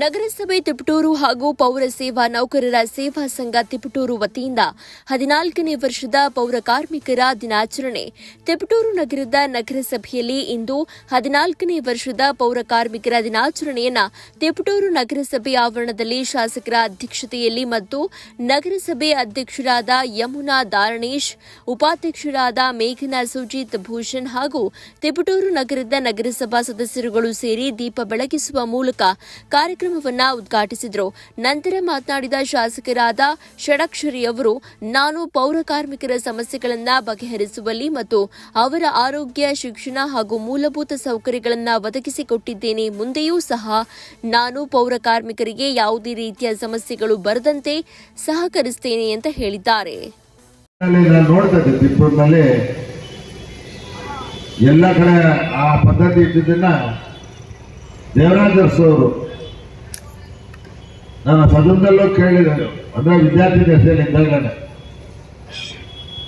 ನಗರಸಭೆ ತಿಪಟೂರು ಹಾಗೂ ಪೌರ ಸೇವಾ ನೌಕರರ ಸೇವಾ ಸಂಘ ತಿಪಟೂರು ವತಿಯಿಂದ ಹದಿನಾಲ್ಕನೇ ವರ್ಷದ ಪೌರ ಕಾರ್ಮಿಕರ ದಿನಾಚರಣೆ. ತಿಪಟೂರು ನಗರದ ನಗರಸಭೆಯಲ್ಲಿ ಇಂದು ಹದಿನಾಲ್ಕನೇ ವರ್ಷದ ಪೌರ ಕಾರ್ಮಿಕರ ದಿನಾಚರಣೆಯನ್ನ ತಿಪಟೂರು ನಗರಸಭೆ ಆವರಣದಲ್ಲಿ ಶಾಸಕರ ಅಧ್ಯಕ್ಷತೆಯಲ್ಲಿ ಮತ್ತು ನಗರಸಭೆ ಅಧ್ಯಕ್ಷರಾದ ಯಮುನಾ ದಾರಣೇಶ್ ಉಪಾಧ್ಯಕ್ಷರಾದ ಮೇಘನಾ ಸುಜಿತ್ ಭೂಷಣ್ ಹಾಗೂ ತಿಪಟೂರು ನಗರದ ನಗರಸಭಾ ಸದಸ್ಯರುಗಳು ಸೇರಿ ದೀಪ ಬೆಳಗಿಸುವ ಮೂಲಕ ಕಾರ್ಯಕ್ರಮವನ್ನ ಉದ್ಘಾಟಿಸಿದರು. ನಂತರ ಮಾತನಾಡಿದ ಶಾಸಕರಾದ ಷಡಕ್ಷರಿ ಅವರು, ನಾನು ಪೌರ ಕಾರ್ಮಿಕರ ಸಮಸ್ಯೆಗಳನ್ನ ಬಗೆಹರಿಸುವಲ್ಲಿ ಮತ್ತು ಅವರ ಆರೋಗ್ಯ, ಶಿಕ್ಷಣ ಹಾಗೂ ಮೂಲಭೂತ ಸೌಕರ್ಯಗಳನ್ನು ಒದಗಿಸಿಕೊಟ್ಟಿದ್ದೇನೆ. ಮುಂದೆಯೂ ಸಹ ನಾನು ಪೌರ ಕಾರ್ಮಿಕರಿಗೆ ಯಾವುದೇ ರೀತಿಯ ಸಮಸ್ಯೆಗಳು ಬರದಂತೆ ಸಹಕರಿಸುತ್ತೇನೆ ಅಂತ ಹೇಳಿದ್ದಾರೆ. ಎಲ್ಲ ಕಡೆ ಆ ಪದ್ಧತಿ ಇದ್ದಿದ್ದನ್ನ ದೇವರಾಜರ್ಸೋರು ನನ್ನ ಸದನದಲ್ಲೂ ಕೇಳಿದೆ ಅಂದ್ರೆ ವಿದ್ಯಾರ್ಥಿ ದಶೆಯಲ್ಲಿ ಇದ್ದಾಗಲೇ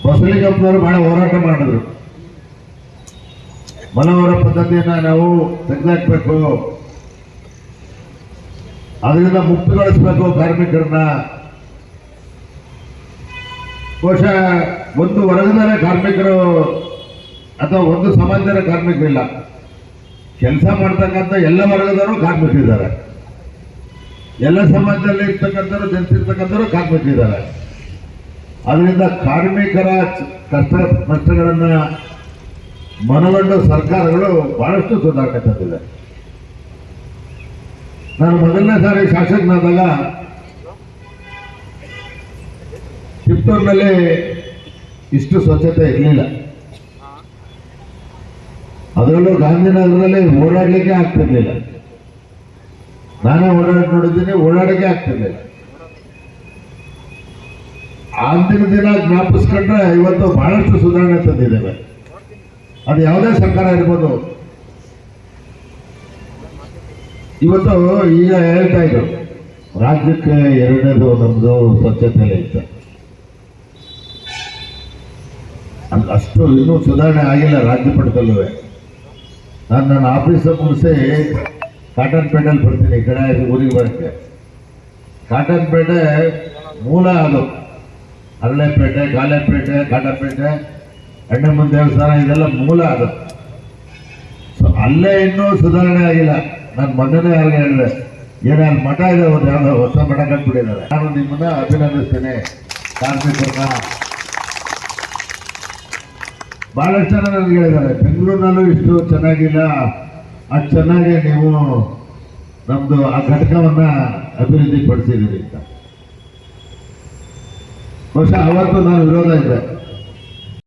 ಬಸಲಿಗಪ್ಪನವರು ಬಹಳ ಹೋರಾಟ ಮಾಡಿದ್ರು. ಮನೋಹರ ಪದ್ಧತಿಯನ್ನ ನಾವು ತೆಗೆದಾಕ್ಬೇಕು. ಅದರಿಂದ ಮುಕ್ತಗೊಳಿಸಬೇಕು ಕಾರ್ಮಿಕರನ್ನ. ಬಹುಶಃ ಒಂದು ವರ್ಗದ ಕಾರ್ಮಿಕರು ಅಥವಾ ಒಂದು ಸಮಾಜದ ಕಾರ್ಮಿಕರಿಲ್ಲ ಕೆಲಸ ಮಾಡ್ತಕ್ಕಂಥ ಎಲ್ಲ ವರ್ಗದವರು ಕಾರ್ಮಿಕರಿದ್ದಾರೆ. ಎಲ್ಲ ಸಮಾಜದಲ್ಲಿ ಇರ್ತಕ್ಕಂಥವ್ರು ಜನಿಸಿರ್ತಕ್ಕಂಥವ್ರು ಕಾರ್ಮಿಕರಿದ್ದಾರೆ ಅದರಿಂದ ಕಾರ್ಮಿಕರ ಕಷ್ಟ ನಷ್ಟಗಳನ್ನು ಮನಗಂಡು ಸರ್ಕಾರಗಳು ಬಹಳಷ್ಟು ಸುಧಾರಣೆ ನಾನು ಮೊದಲನೇ ಸಾರಿ ಶಾಸಕನಾದಾಗ ಚಿತ್ತೂರಿನಲ್ಲಿ ಇಷ್ಟು ಸ್ವಚ್ಛತೆ ಇರಲಿಲ್ಲ. ಅದರಲ್ಲೂ ಗಾಂಧಿನಗರದಲ್ಲಿ ಓಡಾಡಲಿಕ್ಕೆ ಆಗ್ತಿರ್ಲಿಲ್ಲ. ನಾನೇ ಓಡಾಡಿ ನೋಡಿದ್ದೀನಿ ಓಡಾಡಕ್ಕೆ ಆಗ್ತದೆ ಅಂದಿನ ದಿನ ಜ್ಞಾಪಿಸ್ಕೊಂಡ್ರೆ ಇವತ್ತು ಬಹಳಷ್ಟು ಸುಧಾರಣೆ ತಂದಿದ್ದೇವೆ. ಅದು ಯಾವುದೇ ಸರ್ಕಾರ ಇರ್ಬೋದು. ಇವತ್ತು ಈಗ ಹೇಳ್ತಾ ಇದ್ರು, ರಾಜ್ಯಕ್ಕೆ ಎರಡನೇದು ನಮ್ಮದು ಸ್ವಚ್ಛತೆಯಲ್ಲೇ ಇತ್ತು. ಅಷ್ಟು ಇನ್ನೂ ಸುಧಾರಣೆ ಆಗಿಲ್ಲ ರಾಜ್ಯ ಮಟ್ಟದಲ್ಲೂ ನಾನು ನನ್ನ ಆಫೀಸ್ ಮುಗಿಸಿ ಕಾಟನ್ ಪೇಟೆಲ್ಲಿ ಬರ್ತೀನಿ, ಈ ಕಡೆ ಊರಿಗೆ ಬರೋಕ್ಕೆ. ಕಾಟನ್ ಪೇಟೆ ಮೂಲ ಅದು. ಅರಳೆಪೇಟೆ ಕಾಲೇಪೇಟೆ ಕಾಟನ್ಪೇಟೆ ಅಣ್ಣಮ್ಮನ ದೇವಸ್ಥಾನ, ಇದೆಲ್ಲ ಮೂಲ ಅದು. ಸೊ ಅಲ್ಲೇ ಇನ್ನೂ ಸುಧಾರಣೆ ಆಗಿಲ್ಲ. ನಾನು ಮೊದಲೇ ಯಾರಿಗೆ ಹೇಳಿದೆ, ಏನಾದ್ರು ಮಠ ಇದೆ ಒಂದು ಯಾವುದೋ ಹೊಸ ಮಠ ಕಟ್ಬಿಟ್ಟಿದ್ದಾರೆ. ನಾನು ನಿಮ್ಮನ್ನ ಅಭಿನಂದಿಸ್ತೇನೆ. ಕಾರ್ಮಿಕರನ್ನ. ಬಹಳಷ್ಟು ಜನ ನನಗೆ ಹೇಳಿದ್ದಾರೆ, ಬೆಂಗಳೂರಿನಲ್ಲೂ ಇಷ್ಟು ಚೆನ್ನಾಗಿಲ್ಲ. ಅಷ್ಟು ಚೆನ್ನಾಗಿ ನೀವು ನಮ್ದು ಆ ಘಟಕವನ್ನ ಅಭಿವೃದ್ಧಿ ಅಂತ. ಬಹುಶಃ ಅವತ್ತು ನಾನು ವಿರೋಧ ಇದ್ದೆ.